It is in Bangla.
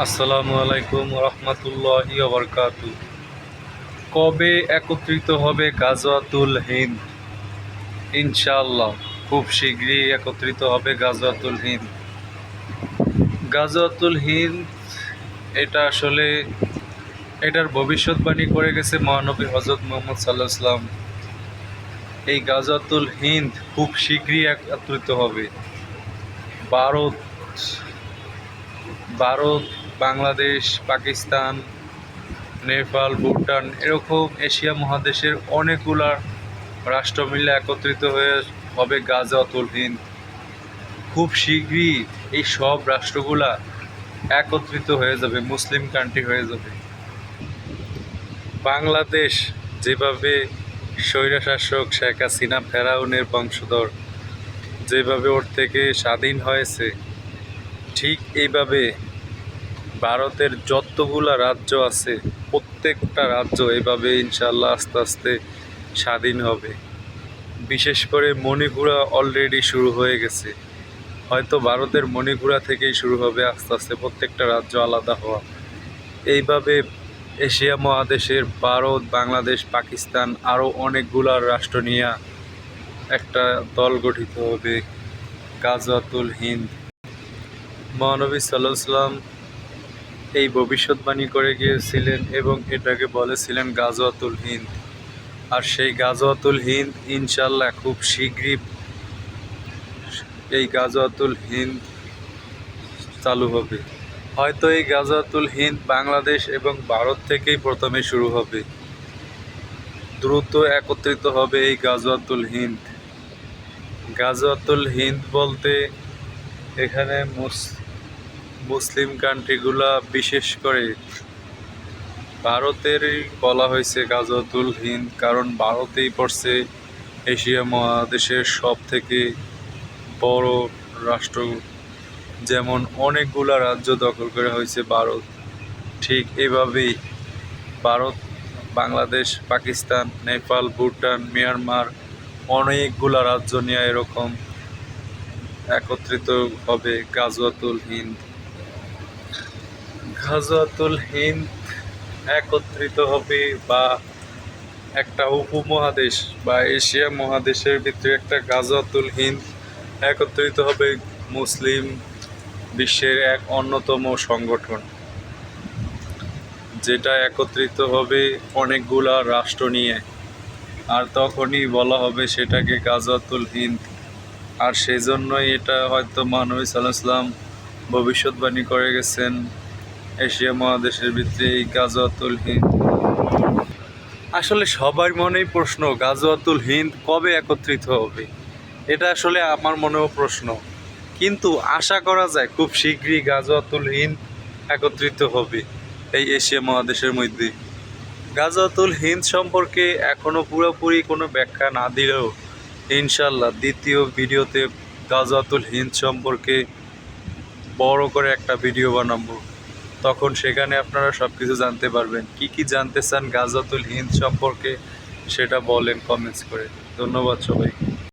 আসসালামু আলাইকুম রহমতুল্লাহি বরকাতু। কবে একত্রিত হবে গাজওয়াতুল হিন্দ? ইনশাআল্লাহ, খুব শীঘ্রই একত্রিত হবে গাজওয়াতুল হিন্দ। গাজওয়াতুল হিন্দ, এটা আসলে এটার ভবিষ্যৎবাণী করে গেছে মহানবী হজরত মোহাম্মদ সাল্লাহ এই গাজওয়াতুল হিন্দ খুব শীঘ্রই একত্রিত হবে। ভারত ভারত বাংলাদেশ, পাকিস্তান, নেপাল, ভুটান এরকম এশিয়া মহাদেশের অনেকগুলা রাষ্ট্র মিলে একত্রিত হয়ে হবে গাজাতুল হিন্দ। খুব শীঘ্রই এই সব রাষ্ট্রগুলা একত্রিত হয়ে যাবে, মুসলিম কান্ট্রি হয়ে যাবে। বাংলাদেশ যেভাবে স্বৈরশাসক শেখ হাসিনা, ফেরাউনের বংশধর যেভাবে ওর থেকে স্বাধীন হয়েছে, ঠিক এইভাবে ভারতের যতগুলা রাজ্য আছে, প্রত্যেকটা রাজ্য এভাবে ইনশাল্লাহ আস্তে আস্তে স্বাধীন হবে। বিশেষ করে মণিপুরা অলরেডি শুরু হয়ে গেছে। হয়তো ভারতের মণিপুরা থেকেই শুরু হবে আস্তে আস্তে প্রত্যেকটা রাজ্য আলাদা হওয়া। এইভাবে এশিয়া মহাদেশের ভারত, বাংলাদেশ, পাকিস্তান আরও অনেকগুলা রাষ্ট্র নিয়ে একটা দল গঠিত হবে, গাজওয়াতুল হিন্দ। মহানবী সাল্লাহ সাল্লাম এই ভবিষ্যৎবাণী করে গিয়েছিলেন এবং এটাকে বলেছিলেন গাজওয়াতুল হিন্দ। আর সেই গাজওয়াতুল হিন্দ ইনশাল্লাহ খুব শীঘ্রই এই গাজওয়াতুল হিন্দ চালু হবে। হয়তো এই গাজওয়াতুল হিন্দ বাংলাদেশ এবং ভারত থেকেই প্রথমে শুরু হবে। দ্রুত একত্রিত হবে এই গাজওয়াতুল হিন্দ। গাজওয়াতুল হিন্দ বলতে এখানে মুস মুসলিম কান্ট্রিগুলা বিশেষ করে ভারতেরই বলা হয়েছে গাজওয়াতুল হিন্দ, কারণ ভারতেই পড়ছে এশিয়া মহাদেশের সব থেকে বড় রাষ্ট্র, যেমন অনেকগুলা রাজ্য দখল করে হয়েছে ভারত। ঠিক এভাবেই ভারত, বাংলাদেশ, পাকিস্তান, নেপাল, ভুটান, মিয়ানমার অনেকগুলা রাজ্য নিয়ে এরকম একত্রিত হবে গাজওয়াতুল হিন্দ। গাজওয়াতুল হিন্দ একত্রিত হবে বা একটা উপমহাদেশ বা এশিয়া মহাদেশের ভিতরে একটা গাজওয়াতুল হিন্দ একত্রিত হবে মুসলিম বিশ্বের এক অন্যতম সংগঠন, যেটা একত্রিত হবে অনেকগুলা রাষ্ট্র নিয়ে। আর তখনই বলা হবে সেটাকে গাজওয়াতুল হিন্দ। আর সেই জন্যই এটা হয়তো মহানবী সাল্লাহ সাল্লাম ভবিষ্যৎবাণী করে গেছেন এশিয়া মহাদেশের ভিতরে এই গাজওয়াতুল হিন্দ। আসলে সবার মনেই প্রশ্ন গাজওয়াতুল হিন্দ কবে একত্রিত হবে? এটা আসলে আমার মনেও প্রশ্ন। কিন্তু আশা করা যায় খুব শীঘ্রই গাজওয়াতুল হিন্দ একত্রিত হবে এই এশিয়া মহাদেশের মধ্যে। গাজওয়াতুল হিন্দ সম্পর্কে এখনও পুরোপুরি কোনো ব্যাখ্যা না দিলেও ইনশাল্লাহ দ্বিতীয় ভিডিওতে গাজওয়াতুল হিন্দ সম্পর্কে বড় করে একটা ভিডিও বানাবো। তখন সেখানে আপনারা সব কিছু জানতে পারবেন। কি কি জানতে চান গাজাতুল হিন্দ সম্পর্কে সেটা বলেন কমেন্টস করে। ধন্যবাদ সবাই